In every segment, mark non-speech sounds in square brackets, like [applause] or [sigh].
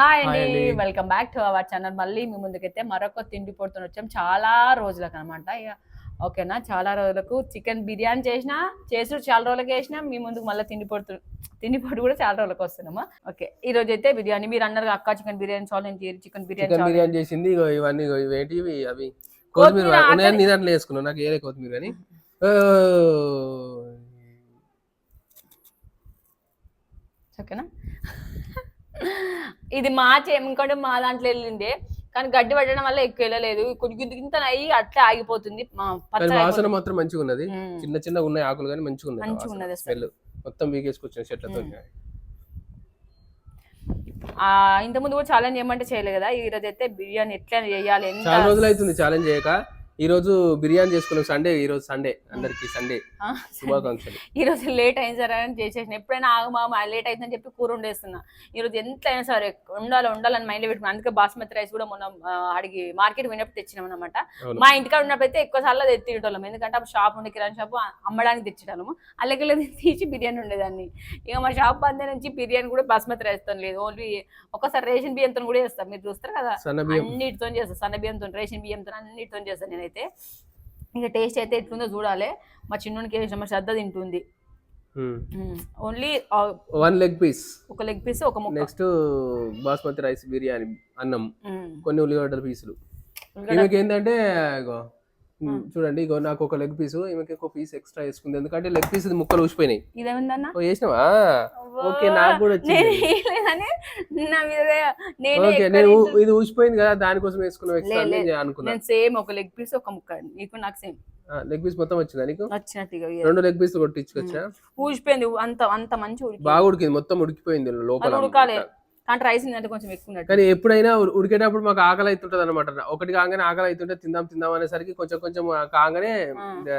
Hi అండి. Welcome back to our channel మళ్ళీ మీ ముందుకైతే మరొక తిండి పొడుతూ వచ్చాం. చాలా రోజులకు అనమాట ఓకేనా? చాలా రోజులకు చికెన్ బిర్యానీ చేసిన చేసుడు చాలా రోజులకి వేసిన మీ ముందుకు మళ్ళీ తిండి పొడుతు తిండి పొడి కూడా చాలా రోజులకు వస్తున్నామా ఓకే. ఈ రోజు అయితే బిర్యానీ మీరు అన్నారు అక్క chicken biryani chicken biryani chicken challenge biryani చేసింది. ఇవన్నీ ఇవేంటివి అవి కొత్తిమీర కొత్తిమీర ఆకలి- ఉన్నాయని నీ దాంట్లో వేసుకున్నావు నాకు ఏరే కొత్తిమీర ఓ, ఓకేనా? ఇది మా చే ఇంకోటి మా దాంట్లో వెళ్ళిండే. కానీ గడ్డి పట్టడం వల్ల ఎక్కువ వెళ్ళలేదు. కొంచెం ఇంత అయ్యి అట్లా ఆగిపోతుంది. వాసన. మాత్రం మంచిగా ఉన్నది. చిన్న చిన్నగా ఉన్నాయి ఆకులు కానీ మంచిగా ఉన్నాయి మంచిగా ఉన్నది. స్మెల్. మొత్తం వీకేసుకొచ్చిన చెట్లతో. ఆ ఇంత ముందు కూడా ఛాలెంజ్ చేయమంటే చేయలేదు కదా? ఈ రోజు అయితే బిర్యానీ ఎట్లా చేయాలి. ఎంత చాలా రోజులు అవుతుంది ఛాలెంజ్ చేయక. ఈ రోజు బిర్యానీ చేసుకున్నాం. సండే ఈ రోజు సండే అందరికి సండే శుభాకాంక్షలు. ఈ రోజు లేట్ అయింది సరే అని చేసేసిన. ఎప్పుడైనా ఆగమా లేట్ అయిందని చెప్పి కూర వండేస్తున్నా. ఈ రోజు ఎంత అయినా సరే ఉండాలి ఉండాలని మైండ్ పెట్టుకున్నాను అందుకే బాస్మతి రైస్ కూడా మొన్న ఆ, అడిగి మార్కెట్ పోయినప్పుడు తెచ్చినాం అనమాట. మా ఇంటికాడ ఉన్నప్పుడు అయితే ఎక్కువ సార్లు అది తినేటోళ్ళం. ఎందుకంటే అప్పుడు షాప్ ఉండే కిరాణా షాప్ అమ్మడానికి తెచ్చేటోళ్ళము. అల్లకెళ్ళి తీసి బిర్యానీ ఉండేదాన్ని ఇక మా షాప్ బందే నుంచి బిర్యానీ కూడా బాస్మతి రైస్తో లేదు. ఓన్లీ ఒకసారి రేషన్ బియ్యంతో కూడా చేస్తాం. మీరు చూస్తారు కదా? అన్నిటితో చేస్తాను సన్న బియ్యంతో రేషన్ బియ్యంతో అన్నిటితో చేస్తాను నేనైతే ఇంకా టేస్ట్ అయితే ఎట్లుందో చూడాలి. మా చిన్నోనికి వేసిన మా శ్రద్ధ తింటుంది. ఓన్లీ వన్ లెగ్ పీస్ ఒక లెగ్ పీస్ ఒక నెక్స్ట్ బాస్మతి రైస్ బిర్యానీ అన్నం. కొన్ని ఉల్లిగడ్డల పీసులు. ఏంటంటే చూడండి ఇగో నాకు ఒక లెగ్ పీసు ఈమెకి ఒక పీస్ ఎక్స్ట్రా వేసుకుంది. ఎందుకంటే లెగ్ పీస్ ముక్కలు ఊసిపోయినాయి. ఇదేమిందన్న? వేసినావా? ఓకే నాకు కూడా నేను వచ్చింది ఓకే. ఇది ఊసిపోయింది కదా దానికోసం వేసుకున్నాం ఎక్స్ట్రా నేను సేమ్ ఒక లెగ్ పీస్ ఒక ముక్క. నీకు నాకు సేమ్. లెగ్ పీస్ మొత్తం వచ్చిందా నీకు. రెండు లెగ్ పీస్ కొట్టించుకొచ్చా? ఊసిపోయింది అంత అంత మంచి బాగా ఉడికింది మొత్తం ఉడికిపోయింది లోపల ఉడకాలి. కానీ రైస్ అంటే కొంచెం ఎక్కువ ఉన్నట్టు. కానీ ఎప్పుడైనా ఉడికేటప్పుడు మాకు ఆకలి అవుతుంటది అనమాట ఒకటి కాగానే ఆకలి అవుతుంటే తిందాం తిందాం అనేసరికి కొంచెం కొంచెం కాగానే.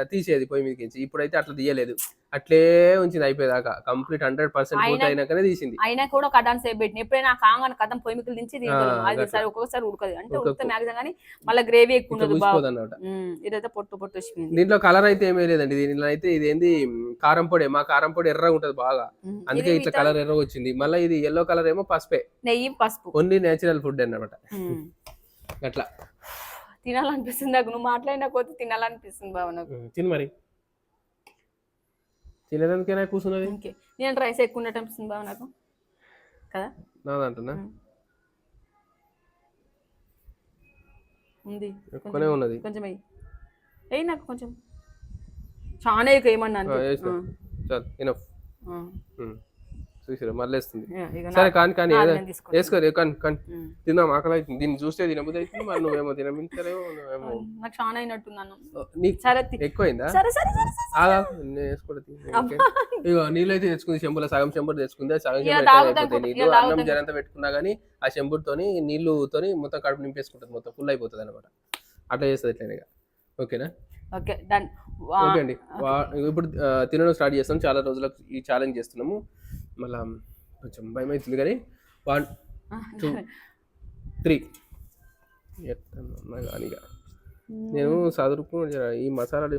తీసేది పొయ్యి మీదకి ఇప్పుడైతే అట్లా తీయలేదు. అట్లే ఉంచింది అయిపోయేదాకా. కంప్లీట్ హండ్రెడ్ పర్సెంట్ పూర్తి అయినా- అయినాకనే తీసింది. అయినా కూడా అడాన్ సేపు పెట్టిన. ఎప్పుడైనా కాంగానే కథం పొయ్యి మిక్కలు దించి అది. సరే ఒక్కొక్కసారి ఉడకదు. అంటే. ఉడితే మ్యాక్సిమం కానీ మళ్ళీ గ్రేవీ ఎక్కువ ఉండదు అనమాట ఇదైతే పొట్టు పొట్టు వచ్చిపోయింది. దీంట్లో కలర్ అయితే ఏమీ లేదండి. దీనిలో అయితే ఇది ఏంది కారం పొడి. మా కారం పొడి ఎర్రగా ఉంటది బాగా. అందుకే ఇట్లా కలర్ ఎర్రగా వచ్చింది. మళ్ళీ ఇది ఎల్లో కలర్ ఏమో పసుపే. నెయ్యి పసుపు. ఓన్లీ నేచురల్ ఫుడ్ అన్నమాట. అట్లా. తినాలనిపిస్తుంది నాకు. నువ్వు మాట్లాడిన కొద్ది తినాలనిపిస్తుంది బావ నాకు. తిను మరి. తినడానికైనా కూర్చున్నది. నేను రైస్ ఎక్కువ ఉన్నట్టు అనిపిస్తుంది బావ నాకు. కదా? నాదంటున్నా. ఉంది. ఎక్కువనే ఉన్నది. కొంచెం వెయ్యి వెయ్యి నాకు కొంచెం. చాలా ఎక్కువ ఏమన్నా చాలు ఆ. చూసిరా మళ్ళీ వేస్తుంది ఇక సరే కానీ కానీ. వేసుకోరు కానీ కానీ. తిందాం ఆకలి అవుతుంది దీన్ని చూస్తే తినబుద్ధి అవుతుంది మరి నువ్వేమో తినమించలేవు నువ్వేమో. నాకు చాలా అయినట్టున్నాను. నీకు ఎక్కువైందా? నేను వేసుకోవడం ఇగో నీళ్ళు అయితే తెచ్చుకుంది చెంబులో సగం చెంబుడు తెచ్చుకుంది? సగం ఇక చెంబు తాగుతాం అయిపోతాయి కూడా, నీళ్ళు ఇక అన్నం జనంతా పెట్టుకున్నా కానీ ఆ చెంబుతోని నీళ్ళుతోని మొత్తం కడుపు నింపేసుకుంటుంది మొత్తం ఫుల్ అయిపోతుంది అనమాట అట్లా చేస్తుంది ఇట్లా ఇక ఓకేనా? Okay done. ఓకే అండి. ఇప్పుడు తినడం స్టార్ట్ చేస్తాం. చాలా రోజులకు ఈ ఛాలెంజ్ చేస్తున్నాము. మళ్ళా కొంచెం భయం అవుతుంది కానీ వన్ టూ త్రీ. కానీ ఇక. నేను చదువుకు ఈ మసాలాలు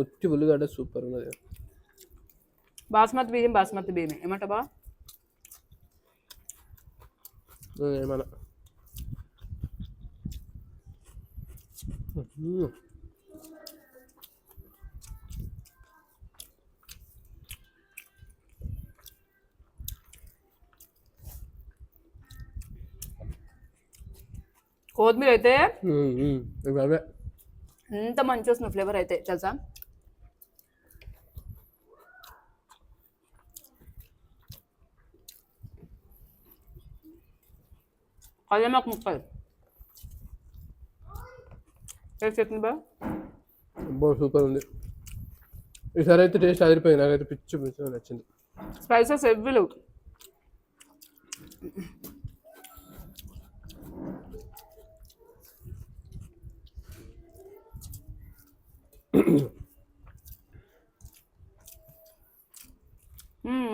ఉట్టి ఉల్లిగడ్డ సూపర్ ఉన్నది బాస్మతి బియ్యం బాస్మతి బియ్యం ఏమంట బా? ఏమన్నా ఉమ్. కొత్తిమీర అయితే ఉమ్, ఉమ్. ఇవి అవే ఎంత మంచి వస్తుంది ఫ్లేవర్ అయితే తెలుసా కళ్యామాకు ముక్కలు టేస్ట్ ఎట్లుంది బా సూపర్ ఉంది. ఈసారి అయితే టేస్ట్ అదిరిపోయింది. నాకైతే పిచ్చి పిచ్చి నచ్చింది. స్పైసెస్ ఎవ్విలు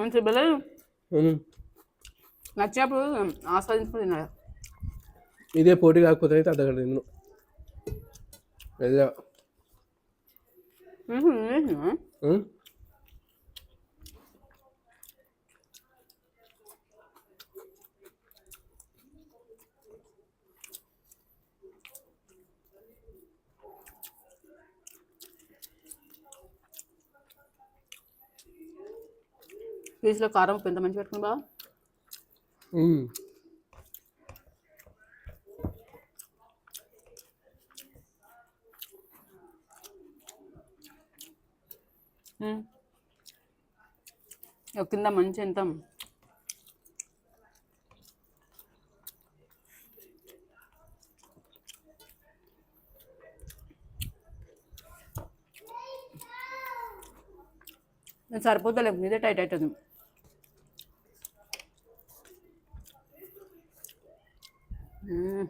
మంచి బెల్ల ఉమ్. నచ్చినప్పుడు ఆస్వాదించుకుని తినాలి. ఇదే పోటీ కాకపోతే అయితే అర్ధగంట తిన్ను అదే ఉమ్. పీస్లో కారం ఎంత మంచి పెట్టుకుని బాగా కింద మంచి ఎంత? సరిపోతలేదు మీదే టైట్ అవుతుంది మ్మ్.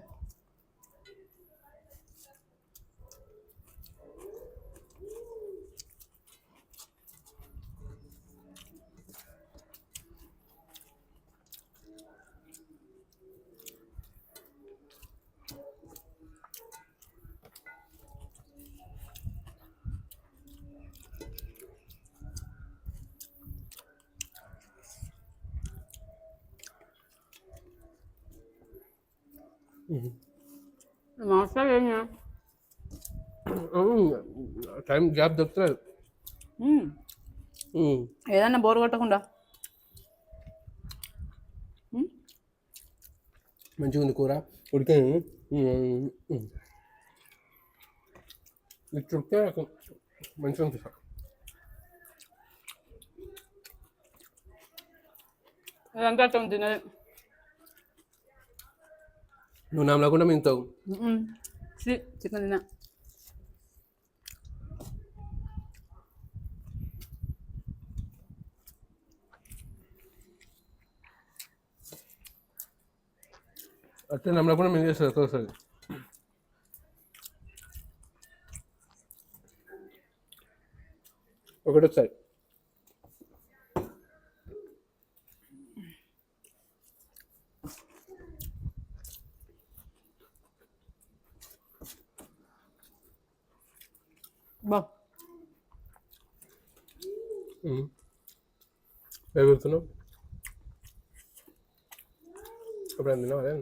మాస్టర్ ఏం చేయ- ఉమ్. టైం గ్యాప్ దొరుకుతుంది మ్మ్. ఉమ్. ఏదన్నా బోర్ కొట్టకుండా మ్మ్. మంచిగా ఉంది కూర ఉడికి ఇది చుట్టే మంచిగా ఉంది సార్ ఇదంతా అట్లా తినది నువ్వు నమ్మలేకుండా మింగుతావు చికెన్ తిన్నా అట్లే నమ్మలేకుండా మింగేస్తుంది ఒక్కొక్కసారి ఒకటోసారి బా ఎగురుతున్నావు ఎప్పుడైనా తిన్నావు అదే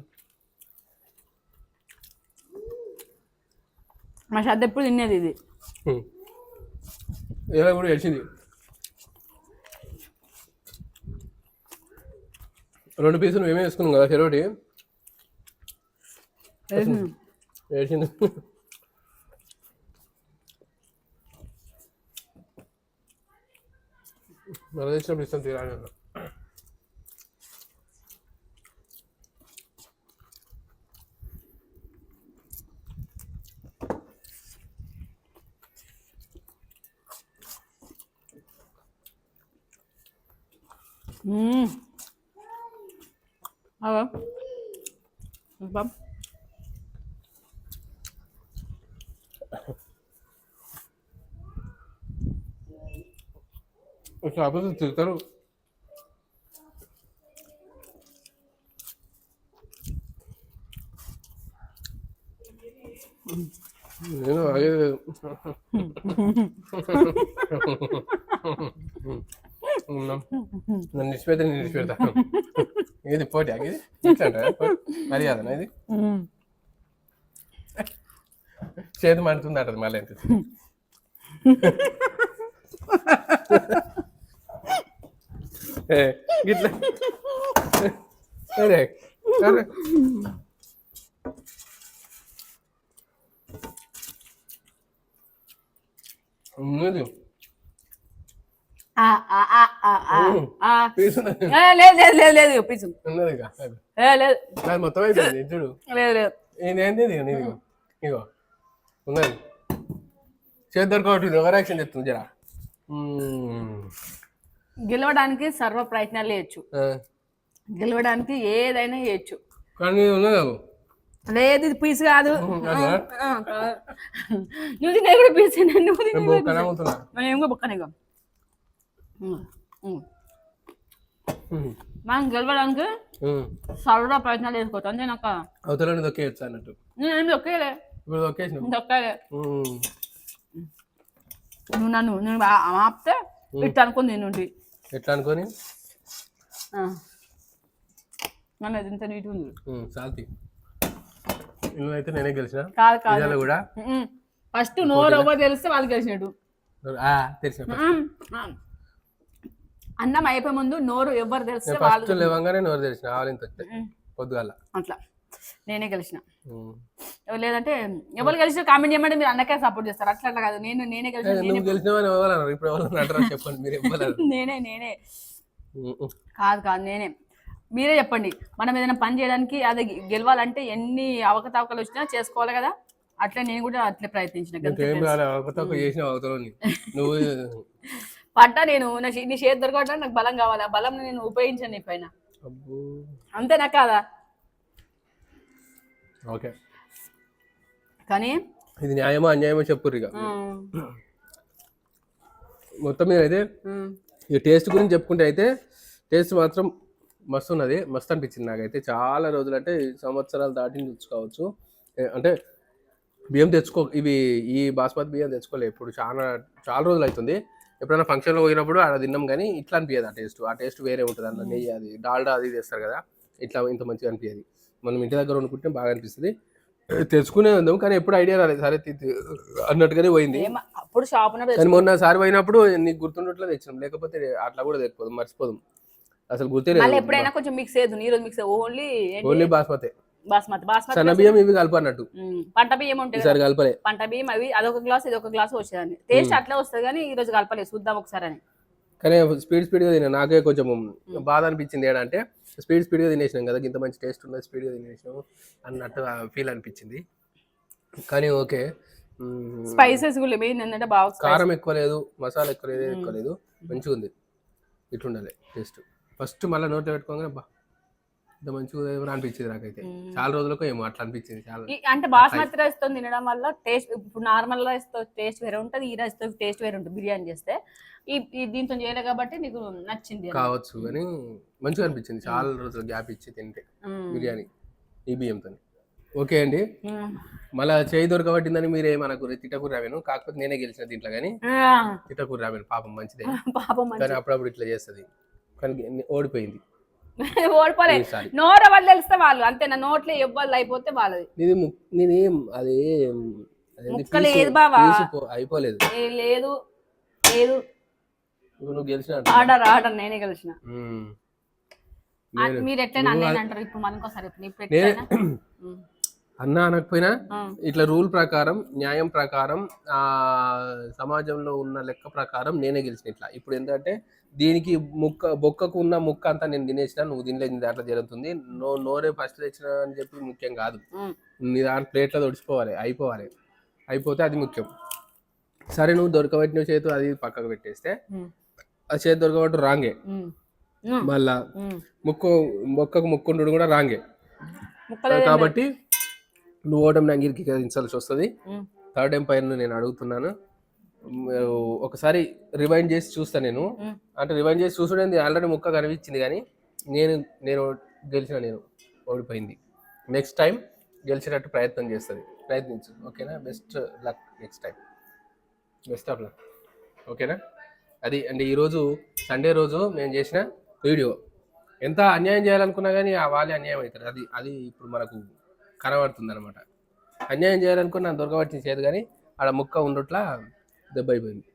మా శ్రద్ధ ఎప్పుడు తినేది ఇది ఇలా కూడా గెలిచింది రెండు పీసులు మేమే వేసుకున్నాం కదా చెరోటి వేసింది మళ్ళీ తెచ్చినప్పుడు ఇస్తాను తీరాలి అన్న మ్మ్. అగో బా కాకపోతే తిరుగుతారు నేను ఆగేది లేదు ఉన్నాం. నన్ను నిలిచిపెడితే నేను నిలిచిపెడతా ఏది పోటీ ఆగేది ఇట్లా మర్యాదనా ఇది. చేతి మండుతుంది అంటది మళ్ళీ ఎంత గిట్ల అరే అరే. ఉన్నది. లేదు లేదు లేదు లేదు పీసు. ఉన్నది ఇక అది. ఏ లేదు. అది మొత్తం అయిపోయింది చూడు. లేదు లేదు. ఇదేంటి ఇది నీది ఇగో. ఇగో. ఉన్నది. చేద్దరు కాబట్టి ఓవర్ యాక్షన్ చెప్తుంది జరా. గెలవడానికి సర్వ ప్రయత్నాలు చేయొచ్చు. గెలవడానికి ఏదైనా చేయొచ్చు. కానీ. లేదు ఇది పీస్ కాదు. నువ్వు తినే కూడా పీస్ నేను మనం ఏం బొక్కనే. మనం గెలవడానికి. సర్వ ప్రయత్నాలు చేసుకోవచ్చు. అంతే నాకు. దొక్కేయచ్చు అన్నట్టు. నేను దొక్కేయలే ఇప్పుడు దొక్కేసినాం దొక్కలే. నువ్వు నన్ను ఆ- ఆపితే ఇట్లా అనుకుని నేను ఎట్లా అనుకొని? అది ఇంత నీట్ ఉంది. సాల్తి ఇందులో అయితే నేనే గెలిచిన. కాదు కాదు. పిల్లలు కూడా? ఫస్ట్ నోరు ఎవరు తెలిస్తే వాళ్ళు గెలిచినట్టు తెలిసిన. అన్నం అయిపోయే ముందు నోరు ఎవరు తెలిస్తే వాళ్ళు లేవంగానే నోరు తెలిసిన ఆవలింత పొద్దుగాల. అట్లా. నేనే గెలిచిన. లేదంటే ఎవరు గెలిచిన కామెంట్ చేయమంటే మీరు అన్నకే సపోర్ట్ చేస్తారు. అట్లా అట్లా కాదు. నేను నేనే గెలిచిన నేనే నేనే కాదు కాదు నేనే. మీరే చెప్పండి. మనం ఏదైనా పని చేయడానికి అది గెలవాలంటే ఎన్ని అవకతవకలు వచ్చినా చేసుకోవాలి కదా. అట్లా నేను కూడా అట్లే ప్రయత్నించిన పడ్డా నేను. నా చేతి దొరకడం నాకు బలం కావాలి. ఆ బలం నేను ఉపయోగించాను నీ పైన అంతేనా కాదా ఓకే. కానీ ఇది న్యాయమో అన్యాయమో చెప్పుర్రు ఇక. మొత్తం మీద అయితే ఈ టేస్ట్ గురించి చెప్పుకుంటే అయితే టేస్ట్ మాత్రం మస్తు ఉన్నది మస్తు అనిపించింది నాకైతే. చాలా రోజులు అంటే సంవత్సరాలు దాటి తెచ్చుకోవచ్చు అంటే బియ్యం తెచ్చుకో ఇవి ఈ బాస్మతి బియ్యం తెచ్చుకోలే ఇప్పుడు చాలా చాలా రోజులు అవుతుంది ఎప్పుడైనా ఫంక్షన్లో పోయినప్పుడు అలా తిన్నాం కానీ ఇట్లా అనిపించదు ఆ టేస్ట్. ఆ టేస్ట్ వేరే ఉంటుంది అన్న నెయ్యి అది డాల్డా అది తెస్తారు కదా ఇట్లా ఇంత మంచిగా అనిపించదు మనం ఇంటి దగ్గర వండుకుంటే బాగా అనిపిస్తుంది. తెచ్చుకునే ఉందాం కానీ ఎప్పుడు ఐడియా రాలేదు. సరే అన్నట్టుగానే పోయింది. అప్పుడు షాప్ కానీ మొన్నసారి పోయినప్పుడు నీకు గుర్తుండట్లే తెచ్చినాం. లేకపోతే అట్లా కూడా తెచ్చిపోదు మర్చిపోదు. అసలు గుర్తే లేదు. ఎప్పుడైనా కొంచెం మిక్స్ అయ్యదు ఈ రోజు mix only only basmati. Basmati basmati సన్న బియ్యం ఇవి కలుపు అన్నట్టు. ఉమ్, పంట బియ్యం ఉంటాయి ఈసారి కలపలే. పంట బియ్యం అవి అదొక గ్లాస్ ఇదొక గ్లాస్ వచ్చేదాన్ని టేస్ట్ అట్లే వస్తుంది కానీ ఈ రోజు కలపలేదు. చూద్దాం ఒకసారి అని. కానీ స్పీడ్ స్పీడ్గా తిన్నా నాకే కొంచెం బాధ అనిపించింది ఏంటంటే స్పీడ్ స్పీడ్గా తినేసినాం కదా ఇంత మంచి టేస్ట్ ఉన్నది స్పీడ్గా తినేసినాం అన్నట్టు ఫీల్ అనిపించింది. కానీ ఓకే. స్పైసెస్ కూడా ఏంటంటే బాగా. కారం ఎక్కువ లేదు మసాలా ఎక్కువ లేదు ఎక్కువ లేదు మంచిగా ఉంది. ఇట్లుండాలి టేస్ట్ ఫస్ట్ మళ్ళీ నోట్లో పెట్టుకోగానే బా ఇంత మంచిగా అనిపించింది నాకైతే. చాలా రోజులకు ఏమో అట్లా అనిపించింది చాలా. అంటే బాస్మతి రైస్తో తినడం వల్ల టేస్ట్ ఇప్పుడు నార్మల్ రైస్తో టేస్ట్ వేరే ఉంటుంది ఈ రైస్తో టేస్ట్ వేరే ఉంటుంది బిర్యానీ చేస్తే. ఈ దీంతో చేయలేదు కాబట్టి నీకు నచ్చింది. కావచ్చు కానీ మంచిగా అనిపించింది. చాలా రోజులు గ్యాప్ ఇచ్చి తింటే. బిర్యానీ ఈ బియ్యంతో ఓకే అండి. మళ్ళీ చేయి దొరకబట్టిందని మీరే మనకు తిట్టకూర రావాను. కాకపోతే నేనే గెలిచిన దీంట్లో కానీ తిట్టకూర రావాను. పాపం మంచిదే. [laughs] పాపం కానీ అప్పుడప్పుడు ఇట్లా చేస్తుంది. కానీ ఓడిపోయింది. [laughs] ఓడిపోలేదు ఈసారి. నోరు వాళ్ళు తెలిస్తే వాళ్ళు. అంతే నా నోట్లో ఎవ్వరు అయిపోతే వాళ్ళది. ఇది నేను ఏం అది ముక్క లేదు బావా. అయిపోలేదు. లేదు. లేదు. ఇప్పుడు నువ్వు గెలిచిన ఆర్డర్ ఆర్డర్ నేనే గెలిచిన. మీరు అన్నయ్య అంటారు? ఇప్పుడు మనకోసారి ఇప్పుడు. అన్న అనకపోయినా. ఇట్లా రూల్ ప్రకారం న్యాయం ప్రకారం ఆ సమాజంలో ఉన్న లెక్క ప్రకారం నేనే గెలిచిన ఇట్లా. ఇప్పుడు ఏంటంటే దీనికి ముక్క బొక్కకు ఉన్న ముక్క అంతా నేను తినేసిన నువ్వు తినలేదు నీ దాంట్లో జరుగుతుంది. నో నోరే ఫస్ట్ తెచ్చిన అని చెప్పి ముఖ్యం కాదు. నీ దాంట్లో ప్లేట్లో తొడిచిపోవాలి అయిపోవాలి. అయిపోతే అది ముఖ్యం. సరే నువ్వు దొరకబెట్టిన చేతు అది పక్కకు పెట్టేస్తే. ఆ చేతి దొరకబట్టు రాంగే. మళ్ళా. ముక్కు మొక్కకు ముక్కుండు కూడా రాంగే. కాబట్టి నువ్వు ఓటమి అంగీకరించాల్సి వస్తుంది. థర్డ్ ఎంపైర్ నేను అడుగుతున్నాను. ఒకసారి రివైండ్ చేసి చూస్తా నేను. అంటే రివైండ్ చేసి చూసుడేంది? ఆల్రెడీ ముక్క కనిపించింది కానీ నేను నేను గెలిచిన నేను ఓడిపోయింది. నెక్స్ట్ టైం గెలిచేటట్టు ప్రయత్నం చేస్తుంది. ప్రయత్నించు. ఓకేనా best luck next time best of luck ఓకేనా అది అంటే ఈరోజు సండే రోజు మేము చేసిన వీడియో. ఎంత అన్యాయం చేయాలనుకున్నా కానీ ఆ వాళ్ళే అన్యాయం అవుతారు అది అది ఇప్పుడు మనకు కనబడుతుంది అనమాట అన్యాయం చేయాలనుకున్నా దొరకబట్టిన చేదు కానీ ఆడ ముక్క ఉండట్లా దెబ్బ అయిపోయింది.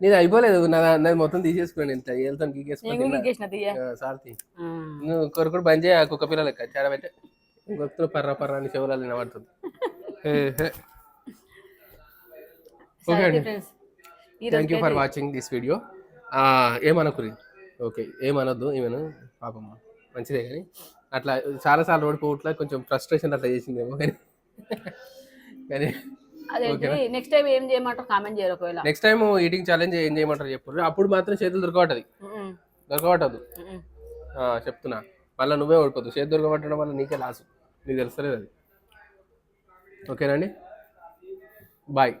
నీది అయిపోలేదు నా నాది మొత్తం తీసేసుకున్నాను ఇంత. వెళ్తాను నేను గీకేసుకుని సార్తి. నువ్వు కొరకు బంద్ చేయ కుక్క పిల్ల లెక్క. చాలా పెట్టే ఇంకొకరు పర్ర పర్ర అని చెవురాలు వినబడుతుంది. [laughs] సరే అండి. Thank you for watching this video ఏమనుకురి okay ఏమనొద్దు ఈమెను పాపం మంచిదే కానీ అట్లా చాలాసార్లు ఓడిపోవట్లా కొంచెం ఫ్రస్ట్రేషన్ అట్లా చేసిందేమో కానీ. కానీ నెక్స్ట్ టైం ఏం చేయమంటారు కామెంట్ చేయరు ఒకవేళ. నెక్స్ట్ టైం ఈటింగ్ ఛాలెంజ్ ఏం చేయమంటారు చెప్పు అప్పుడు మాత్రం చేతులు దొరకబట్టది. దొరకబట్టదు. చెప్తున్నా. మళ్ళీ నువ్వే ఓడిపోతావు. చేతి దొరకబట్టడం వల్ల నీకే లాసు నీకు తెలుస్తలేదు అది. ఓకేనండి బాయ్